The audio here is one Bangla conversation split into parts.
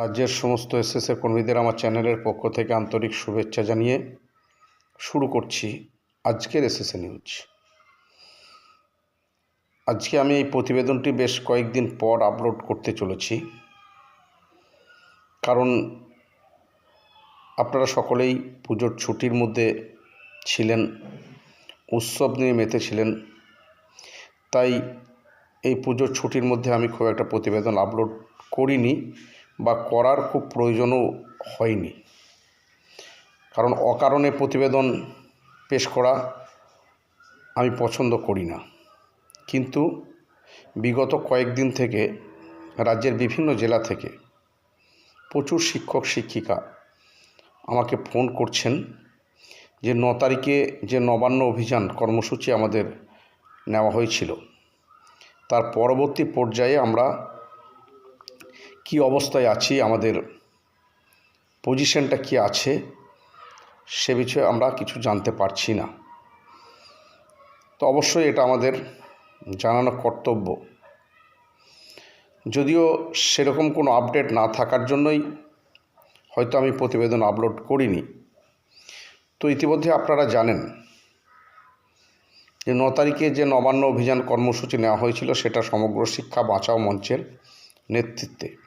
রাজ্যের সমস্ত এসএসএ কর্মীদের আমার চ্যানেলের পক্ষ থেকে আন্তরিক শুভেচ্ছা জানিয়ে শুরু করছি আজকের এসএসএ নিউজ। আজকে আমি এই প্রতিবেদনটি বেশ কয়েকদিন পর আপলোড করতে চলেছি। কারণ আপনারা সকলেই পুজোর ছুটির মধ্যে ছিলেন, উৎসব নিয়ে মেতেছিলেন তাই এই পুজোর ছুটির মধ্যে আমি খুব একটা প্রতিবেদন আপলোড করিনি। বা করার খুব প্রয়োজনও হয়নি। কারণ অকারণে প্রতিবেদন পেশ করা আমি পছন্দ করি না। কিন্তু বিগত কয়েকদিন থেকে রাজ্যের বিভিন্ন জেলা থেকে প্রচুর শিক্ষক, শিক্ষিকা আমাকে ফোন করছেন যে ন তারিখে যে নবান্ন অভিযান কর্মসূচি আমাদের নেওয়া হয়েছিল, তার পরবর্তী পর্যায়ে আমরা কি অবস্থায় আছি, আমাদের পজিশনটা কি আছে, সে বিষয়ে আমরা কিছু জানতে পারছি না। তো অবশ্যই এটা আমাদের জানানো কর্তব্য। যদিও সেরকম কোনো আপডেট না থাকার জন্যই হয়তো আমি প্রতিবেদন আপলোড করিনি। তো ইতিমধ্যে আপনারা জানেন যে ন তারিখে যে নবান্ন অভিযান কর্মসূচি নেওয়া হয়েছিল, সেটা সমগ্র শিক্ষা বাঁচাও মঞ্চের নেতৃত্বে।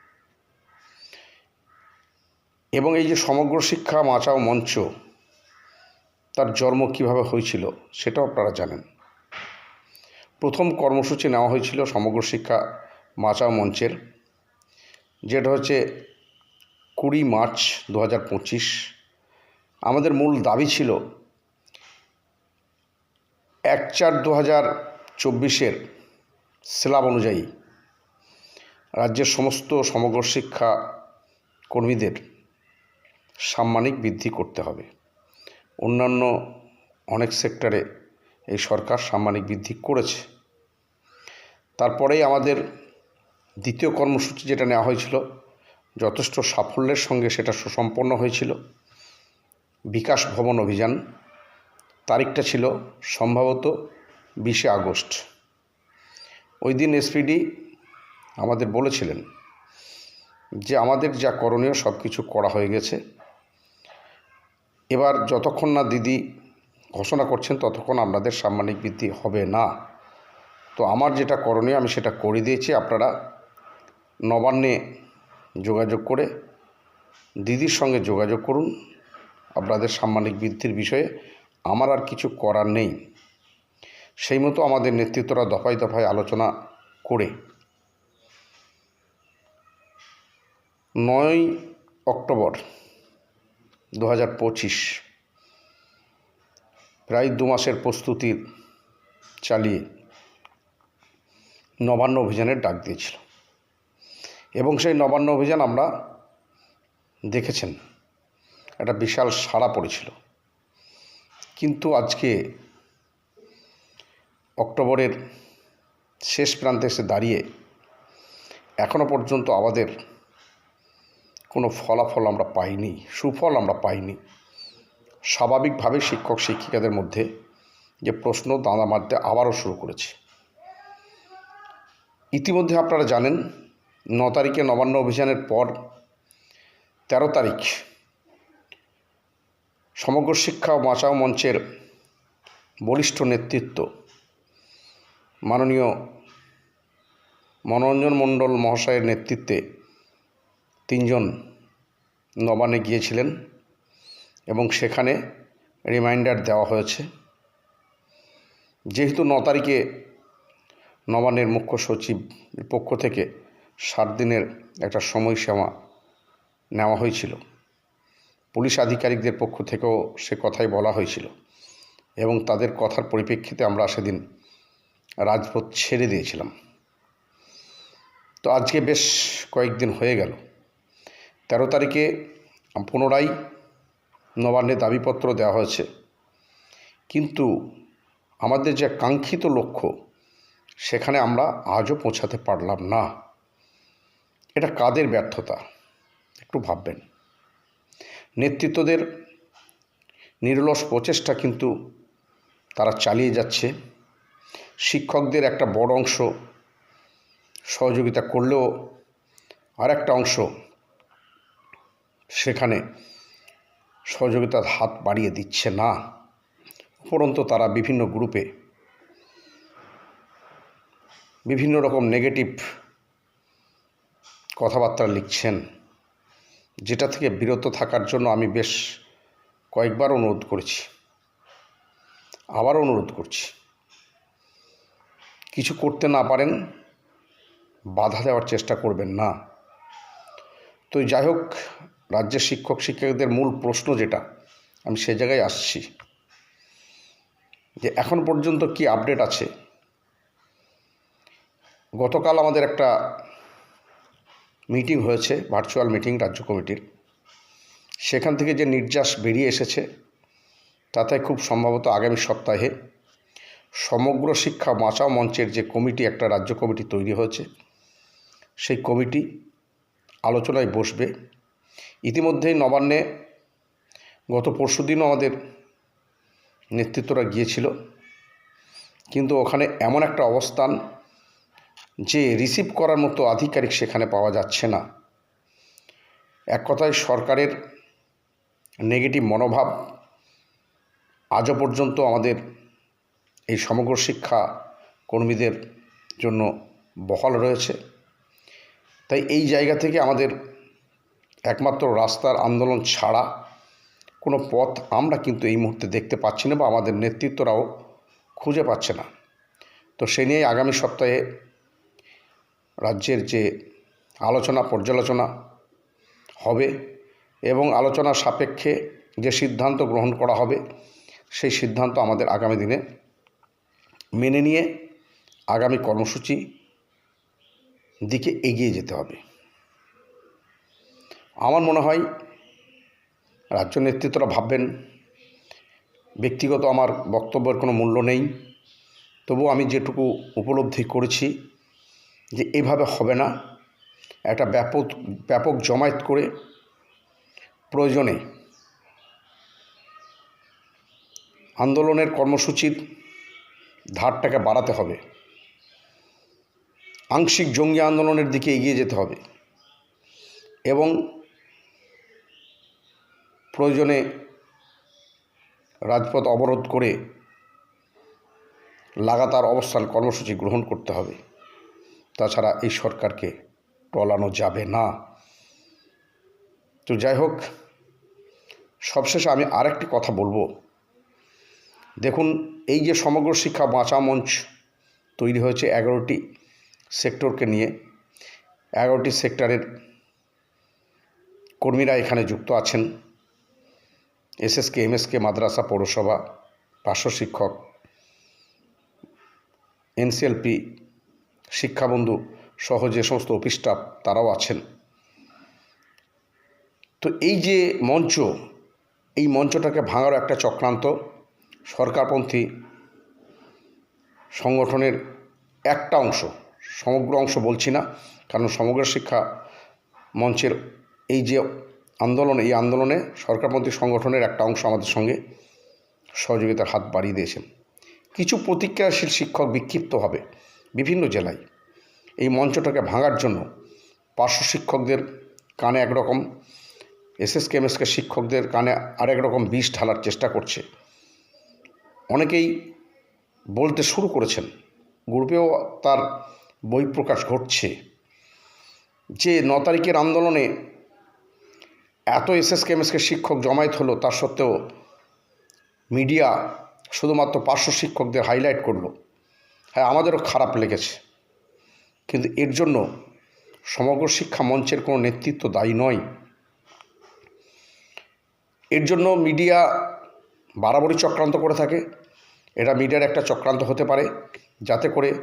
এবং এই যে সমগ্র শিক্ষা বাঁচাও মঞ্চ, তার জন্ম কীভাবে হয়েছিল সেটাও আপনারা জানেন। প্রথম কর্মসূচি নেওয়া হয়েছিল সমগ্র শিক্ষা বাঁচাও মঞ্চের, যেটা হচ্ছে কুড়ি মার্চ দু হাজার পঁচিশ। আমাদের মূল দাবি ছিল এক চার দু হাজার চব্বিশের স্ল্যাব অনুযায়ী রাজ্যের সমস্ত সমগ্র শিক্ষা কর্মীদের সাম্মানিক বৃদ্ধি করতে হবে। অন্যান্য অনেক সেক্টরে এই সরকার সাম্মানিক বৃদ্ধি করেছে। তারপরেই আমাদের দ্বিতীয় কর্মসূচি যেটা নেওয়া হয়েছিল, যথেষ্ট সাফল্যের সঙ্গে সেটা সুসম্পন্ন হয়েছিল। বিকাশ ভবন অভিযান, তারিখটা ছিল সম্ভবত বিশে আগস্ট। ওই দিন এসপিডি আমাদের বলেছিলেন যে আমাদের যা করণীয় সব কিছু করা হয়ে গেছে। এবার যতক্ষণ না দিদি ঘোষণা করছেন, ততক্ষণ আপনাদের সাম্মানিক বৃদ্ধি হবে না। তো আমার যেটা করণীয়, আমি সেটা করে দিয়েছি। আপনারা নবান্নে যোগাযোগ করে দিদির সঙ্গে যোগাযোগ করুন। আপনাদের সাম্মানিক বৃদ্ধির বিষয়ে আমার আর কিছু করার নেই। সেই মতো আমাদের নেতৃত্বরা দফায় দফায় আলোচনা করে। নয় অক্টোবর দু হাজার পঁচিশ। প্রায় দু মাসের প্রস্তুতি চালিয়ে নবান্ন অভিযানের ডাক দিয়েছিল। এবং সেই নবান্ন অভিযান আমরা দেখেছেন। একটা বিশাল সাড়া পড়েছিল। কিন্তু আজকে অক্টোবরের শেষ প্রান্তে এসে দাঁড়িয়ে এখনও পর্যন্ত আমাদের কোনো ফলাফল আমরা পাইনি, সুফল আমরা পাইনি। স্বাভাবিকভাবে শিক্ষক শিক্ষিকাদের মধ্যে যে প্রশ্ন দাঁড়া মারতে আবারও শুরু করেছে। ইতিমধ্যে আপনারা জানেন, ন তারিখে নবান্ন অভিযানের পর তেরো তারিখ সমগ্র শিক্ষা ও বাঁচাও মঞ্চের বলিষ্ঠ নেতৃত্ব মাননীয় মনোরঞ্জন মণ্ডল মহাশয়ের নেতৃত্বে তিনজন নবানে গিয়েছিলেন এবং সেখানে রিমাইন্ডার দেওয়া হয়েছে। যেহেতু ন তারিখে নবান্নের মুখ্য সচিবের পক্ষ থেকে সাত দিনের একটা সময়সীমা নেওয়া হয়েছিল, পুলিশ আধিকারিকদের পক্ষ থেকেও সে কথাই বলা হয়েছিল এবং তাদের কথার পরিপ্রেক্ষিতে আমরা সেদিন রাজপথ ছেড়ে দিয়েছিলাম। তো আজকে বেশ কয়েকদিন হয়ে গেল। তেরো তারিখে পুনরায় নবান্নে দাবিপত্র দেওয়া হয়েছে। কিন্তু আমাদের যে কাঙ্ক্ষিত লক্ষ্য, সেখানে আমরা আজও পৌঁছাতে পারলাম না। এটা কাদের ব্যর্থতা? একটু ভাববেন। নেতৃত্বদের নিরলস প্রচেষ্টা কিন্তু তারা চালিয়ে যাচ্ছে। শিক্ষকদের একটা বড় অংশ সহযোগিতা করলেও আর একটা অংশ সেখানে সহযোগিতার হাত বাড়িয়ে দিচ্ছে না। উপরন্তু তারা বিভিন্ন গ্রুপে বিভিন্ন রকম নেগেটিভ কথাবার্তা লিখছেন, যেটা থেকে বিরত থাকার জন্য আমি বেশ কয়েকবার অনুরোধ করেছি। আবার অনুরোধ করছি। কিছু করতে না পারেন, বাধা দেওয়ার চেষ্টা করবেন না। তো যাই হোক রাজ্যের শিক্ষক, শিক্ষকদের মূল প্রশ্ন যেটা, আমি সে জায়গায় আসছি। যে এখন পর্যন্ত কি আপডেট আছে? গতকাল আমাদের একটা মিটিং হয়েছে ভার্চুয়াল মিটিং রাজ্য কমিটির। সেখান থেকে যে নির্যাস বেরিয়ে এসেছে, তাতে খুব সম্ভবত আগামী সপ্তাহে সমগ্র শিক্ষা বাঁচাও মঞ্চের যে কমিটি, একটা রাজ্য কমিটি তৈরি হয়েছে, সেই কমিটি আলোচনায় বসবে। ইতিমধ্যেই নবান্নে গত পরশু দিনও আমাদের নেতৃত্বরা গিয়েছিল। কিন্তু ওখানে এমন একটা অবস্থান যে রিসিভ করার মতো আধিকারিক সেখানে পাওয়া যাচ্ছে না। এক কথায় সরকারের নেগেটিভ মনোভাব আজও পর্যন্ত আমাদের এই সমগ্র শিক্ষা কর্মীদের জন্য বহাল রয়েছে। তাই এই জায়গা থেকে আমাদের একমাত্র রাস্তার আন্দোলন ছাড়া কোনো পথ আমরা কিন্তু এই মুহূর্তে দেখতে পাচ্ছি না বা আমাদের নেতৃত্বরাও খুঁজে পাচ্ছে না। তো সে নিয়ে আগামী সপ্তাহে রাজ্যের যে আলোচনা, পর্যালোচনা হবে এবং আলোচনার সাপেক্ষে যে সিদ্ধান্ত গ্রহণ করা হবে, সেই সিদ্ধান্ত আমাদের আগামী দিনে মেনে নিয়ে আগামী কর্মসূচি দিকে এগিয়ে যেতে হবে। আমার মনে হয় রাজ্য নেতৃত্বরা ভাববেন, ব্যক্তিগত আমার বক্তব্যের কোনো মূল্য নেই। তবু আমি যেটুকু উপলব্ধি করেছি যে এভাবে হবে না। একটা ব্যাপক ব্যাপক জমায়েত করে প্রয়োজনে আন্দোলনের কর্মসূচির ধারটাকে বাড়াতে হবে। আংশিক জঙ্গি আন্দোলনের দিকে এগিয়ে যেতে হবে। এবং প্রয়োজনে রাজপথ অবরোধ করে লাগাতার অবস্থান কর্মসূচি গ্রহণ করতে হবে। তাছাড়া এই সরকারকে টলানো যাবে না। তো যাই হোক, সবশেষে আমি আরেকটি কথা বলব। দেখুন, এই যে সমগ্র শিক্ষা বাঁচা মঞ্চ তৈরি হয়েছে এগারোটি সেক্টরকে নিয়ে। এগারোটি সেক্টরের কর্মীরা এখানে যুক্ত আছেন। এসএসকে এমএসকে মাদ্রাসা পৌরসভা, পার্শ্ব শিক্ষক এনসিএলপি শিক্ষাবন্ধু সহ যে সমস্ত অফিস স্টাফ তারাও আছেন। তো এই যে মঞ্চ, এই মঞ্চটাকে ভাঙার একটা চক্রান্ত। সরকারপন্থী সংগঠনের একটা অংশ, সমগ্র অংশ বলছি না, কারণ সমগ্র শিক্ষা মঞ্চের এই যে আন্দোলন, এই আন্দোলনে সরকারপন্থী সংগঠনের একটা অংশ আমাদের সঙ্গে সহযোগিতার হাত বাড়িয়ে দিয়েছেন। কিছু প্রতিক্রিয়াশীল শিক্ষক বিক্ষিপ্তভাবে বিভিন্ন জেলায় এই মঞ্চটাকে ভাঙার জন্য পার্শ্ব শিক্ষকদের কানে একরকম এসএস কেমএসকে শিক্ষকদের কানে আরেক রকম বিষ ঢালার চেষ্টা করছে। অনেকেই বলতে শুরু করেছেন, গ্রুপেও তার বই প্রকাশ ঘটছে যে ন তারিখের আন্দোলনে এত এসএস কেমএসকে শিক্ষক জমায়েত হলো, তার সত্ত্বেও মিডিয়া শুধুমাত্র পার্শ্ব শিক্ষকদের হাইলাইট করল। হ্যাঁ আমাদেরও খারাপ লেগেছে। কিন্তু এর জন্য সমগ্র শিক্ষা মঞ্চের কোনো নেতৃত্ব দায়ী নয়। এর জন্য মিডিয়া বাড়াবাড়ি চক্রান্ত করে থাকে। এটা মিডিয়ার একটা চক্রান্ত হতে পারে, যাতে করে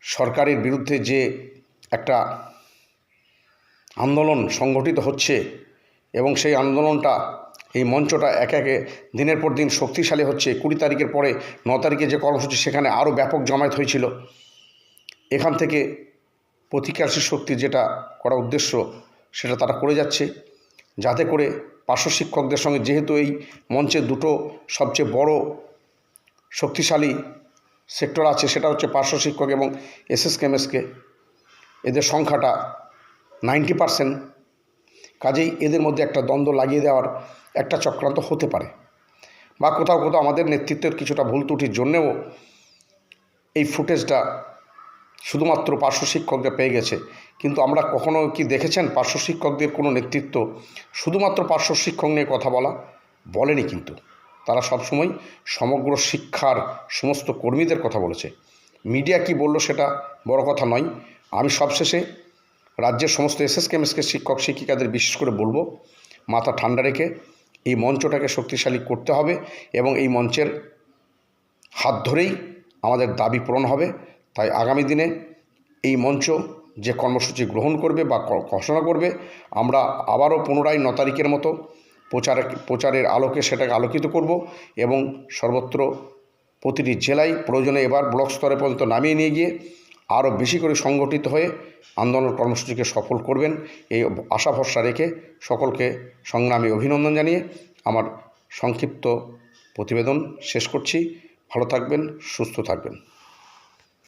সরকারের বিরুদ্ধে যে একটা আন্দোলন সংগঠিত হচ্ছে এবং সেই আন্দোলনটা, এই মঞ্চটা একে একে দিনের পর দিন শক্তিশালী হচ্ছে। কুড়ি তারিখের পরে ন তারিখে যে কর্মসূচি, সেখানে আরও ব্যাপক জমায়েত হয়েছিল। এখান থেকে প্রতিকারশীল শক্তি যেটা করা উদ্দেশ্য, সেটা তারা করে যাচ্ছে। যাতে করে পার্শ্ব শিক্ষকদের সঙ্গে, যেহেতু এই মঞ্চে দুটো সবচেয়ে বড় শক্তিশালী সেক্টর আছে, সেটা হচ্ছে পার্শ্ব শিক্ষক এবং এসএস কেমএসকে এদের সংখ্যাটা নাইনটি পারসেন্ট। কাজেই এদের মধ্যে একটা দ্বন্দ্ব লাগিয়ে দেওয়ার একটা চক্রান্ত হতে পারে। বা কোথাও কোথাও আমাদের নেতৃত্বের কিছুটা ভুল ত্রুটির জন্যেও এই ফুটেজটা শুধুমাত্র পার্শ্ব শিক্ষকদের পেয়ে গেছে। কিন্তু আমরা কখনো কি দেখেছেন পার্শ্ব শিক্ষকদের কোনো নেতৃত্ব শুধুমাত্র পার্শ্ব শিক্ষক নিয়ে কথা বলা? বলেনি কিন্তু। তারা সবসময় সমগ্র শিক্ষার সমস্ত কর্মীদের কথা বলেছে। মিডিয়া কি বলল সেটা বড় কথা নয়। আমি সবশেষে রাজ্যের সমস্ত এসএস কেমএসকে শিক্ষক শিক্ষিকাদের বিশেষ করে বলব, মাথা ঠান্ডা রেখে এই মঞ্চটাকে শক্তিশালী করতে হবে এবং এই মঞ্চের হাত ধরেই আমাদের দাবি পূরণ হবে। তাই আগামী দিনে এই মঞ্চ যে কর্মসূচি গ্রহণ করবে বা ঘোষণা করবে, আমরা আবারও পুনরায় ন তারিখের মতো প্রচার, প্রচারের আলোকে সেটাকে আলোকিত করব এবং সর্বত্র প্রতিটি জেলায় প্রয়োজনে এবার ব্লক স্তরে পর্যন্ত নামিয়ে নিয়ে গিয়ে আরও বেশি করে সংগঠিত হয়ে আন্দোলন কর্মসূচিকে সফল করবেন। এই আশা ভরসা রেখে সকলকে সংগ্রামী অভিনন্দন জানিয়ে আমার সংক্ষিপ্ত প্রতিবেদন শেষ করছি। ভালো থাকবেন, সুস্থ থাকবেন।